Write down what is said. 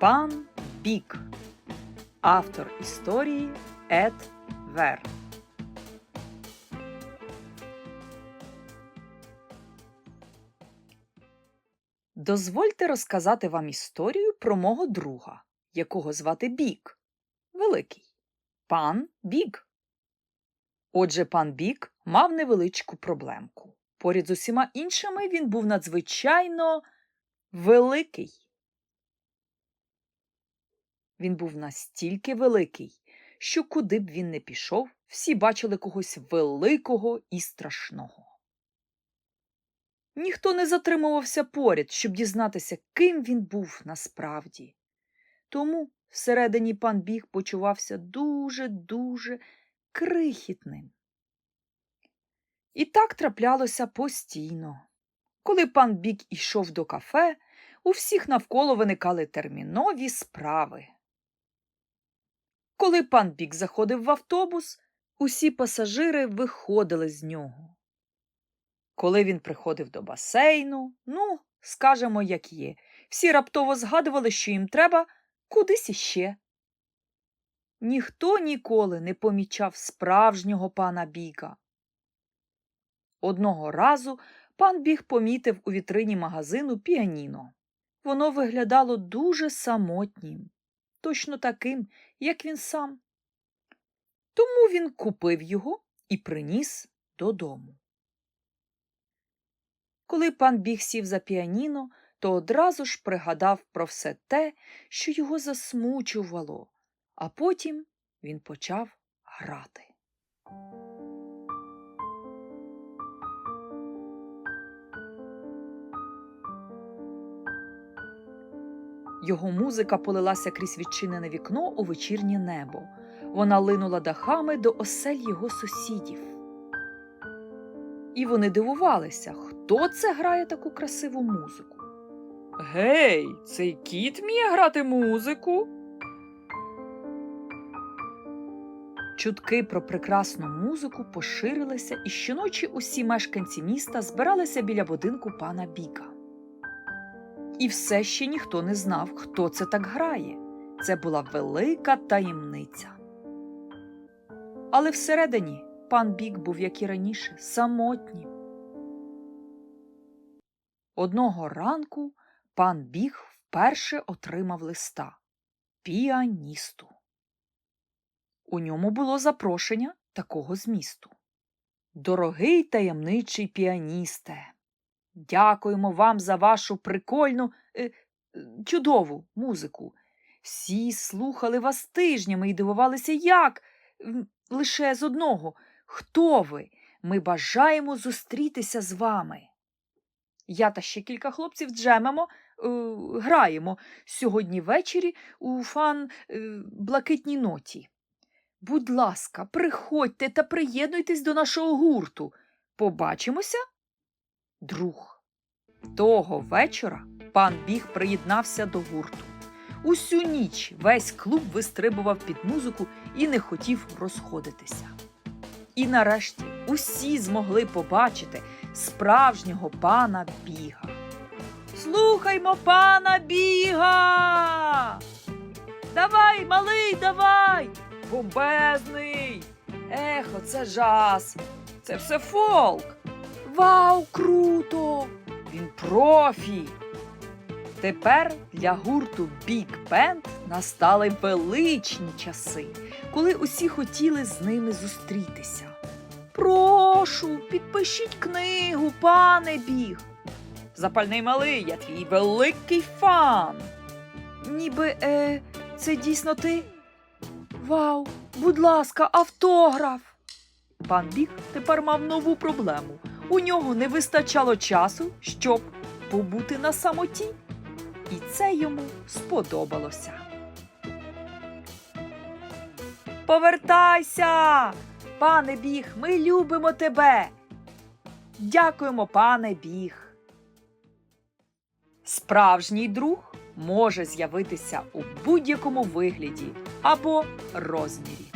Пан Бік. Автор історії Ед Вер. Дозвольте розказати вам історію про мого друга, якого звати Бік. Великий. Пан Бік. Отже, пан Бік мав невеличку проблемку. Поряд з усіма іншими він був надзвичайно великий. Він був настільки великий, що куди б він не пішов, всі бачили когось великого і страшного. Ніхто не затримувався поряд, щоб дізнатися, ким він був насправді. Тому всередині пан Біг почувався дуже-дуже крихітним. І так траплялося постійно. Коли пан Бік ішов до кафе, у всіх навколо виникали термінові справи. Коли пан Бік заходив в автобус, усі пасажири виходили з нього. Коли він приходив до басейну, ну, скажемо, як є, всі раптово згадували, що їм треба кудись іще. Ніхто ніколи не помічав справжнього пана Біка. Одного разу пан Біг помітив у вітрині магазину піаніно. Воно виглядало дуже самотнім, точно таким, як він сам. Тому він купив його і приніс додому. Коли пан Біг сів за піаніно, то одразу ж пригадав про все те, що його засмучувало, а потім він почав грати. Його музика полилася крізь відчинене вікно у вечірнє небо. Вона линула дахами до осель його сусідів. І вони дивувалися, хто це грає таку красиву музику. Гей, цей кіт вміє грати музику. Чутки про прекрасну музику поширилися, і щоночі усі мешканці міста збиралися біля будинку пана Біка. І все ще ніхто не знав, хто це так грає. Це була велика таємниця. Але всередині пан Бік був, як і раніше, самотнім. Одного ранку пан Біг вперше отримав листа піаністу. У ньому було запрошення такого змісту. Дорогий таємничий піаністе, дякуємо вам за вашу прикольну, е, чудову музику. Всі слухали вас тижнями і дивувалися, як. Лише з одного. Хто ви? Ми бажаємо зустрітися з вами. Я та ще кілька хлопців джемемо, е, граємо сьогодні ввечері у фан е, блакитній ноті. Будь ласка, приходьте та приєднуйтесь до нашого гурту. Побачимося? Друг. Того вечора пан Біг приєднався до гурту. Усю ніч весь клуб вистрибував під музику і не хотів розходитися. І нарешті усі змогли побачити справжнього пана Біга. Слухаймо пана Біга. Давай, малий, давай. Бомбезний. Ехо, це жас. Це все фолк. Вау, круто! Він профі. Тепер для гурту Big Band настали величні часи, коли усі хотіли з ними зустрітися. Прошу, підпишіть книгу, пане Біг. Запальний малий, я твій великий фан. Ніби е, це дійсно ти? Вау, будь ласка, автограф. Пан Біг тепер мав нову проблему. У нього не вистачало часу, щоб побути на самоті. І це йому сподобалося. Повертайся, пане біг, ми любимо тебе. Дякуємо, пане біг. Справжній друг може з'явитися у будь-якому вигляді або розмірі.